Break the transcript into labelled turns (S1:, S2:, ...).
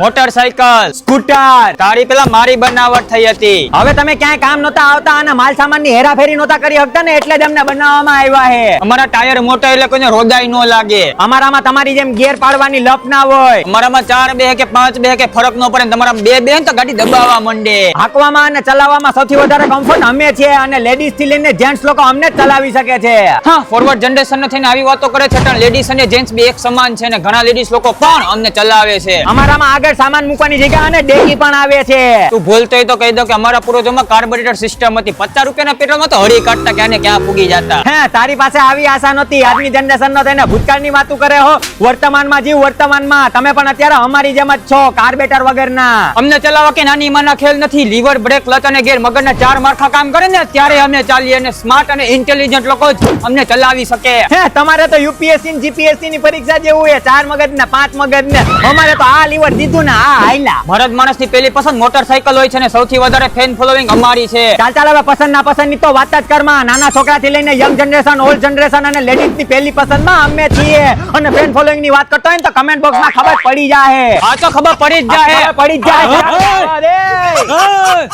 S1: Motorcycle,
S2: scooter.
S1: તારી પેલા મારી બનાવટ થઈ હતી.
S2: હવે તમે ક્યાંય કામ નતા આવતા અને માલ સામાનની હેરાફેરી નતા કરી શકતા ને એટલે જ અમને બનાવવામાં આવ્યા છે
S1: અમારા ટાયર મોટા એટલે કોઈને રોદાઈ ન લાગે.
S2: અમારામાં તમારી જેમ ગેર પાડવાની લપ ના હોય.
S1: અમારામાં ચાર બે કે પાંચ બે કે ફરક ન પડે તમારા બે બે તો ગાડી દબાવવા માંડે.
S2: હાંકવામાં અને ચલાવવામાં સૌથી વધારે કમ્ફર્ટ અમે છીએ અને લેડીઝથી લઈને જેન્ટ્સ લોકો અમને જ ચલાવી શકે છે.
S1: હા ફોરવર્ડ જનરેશન થઈને આવી વાતો કરે છે, પણ લેડીઝ અને જેન્ટ્સ બે એક સમાન છે અને ઘણા લેડીઝ લોકો પણ અમને ચલાવે છે.
S2: અમારામાં આગળ સામાન મૂકવાની જગ્યા અને ડેકી પણ આવે છે.
S1: તું ભૂલતો તો કહી દો કે અમારા પૂર્વજોમાં કાર્બોરેટર સિસ્ટમ હતી. પચાસ રૂપિયાના પેટ્રોલમાં તો હળી કાઢતા ક્યાં ને ક્યાં પૂગી જતા?
S2: હે તારી પાસે આવી આશા નહોતી. આજની જનરેશન નો તેને ભૂતકાળની વાતો કરે હો. વર્તમાનમાં જીવ વર્તમાનમાં. તમે પણ અત્યારે અમારી જેમ જ છો કાર્બેટર વગરના.
S1: અમને ચલાવવા કે નાની માના ખેલ નથી. લીવર બ્રેક ક્લચ અને ગેર મગજના ચાર માળખા કામ કરે ને ત્યારે અમે ચાલીએ અને સ્માર્ટ અને ઇન્ટેલિજન્ટ લોકો જ અમને ચલાવી શકે.
S2: હે તમારે તો યુપીએસસી ને જીપીએસસી ની પરીક્ષા જેવું હોય ચાર મગજ ને પાંચ મગજ ને અમારે તો આ લીવર દીધું ને હાઈલા
S1: મરદ માણસની પેલી પસંદ મોટરસાયકલ હોય છે ને સૌથી વધારે ફેન ફોલોઈંગ અમારી છે.
S2: ચાલ ચાલ હવે પસંદ ના પસંદની તો વાત જ કરમાં. નાના છોકરા થી લઈને યંગ જનરેશન ઓલ્ડ જનરેશન અને લેડીઝની પેલી પસંદમાં અમે છીએ. અને ફેન ફોલોઈંગની વાત કરતો હોય ને તો કમેન્ટ બોક્સમાં ખબર પડી જાય
S1: હા તો ખબર પડી જ જાય
S2: પડી જ જાય
S1: હા, હા.
S2: અરે!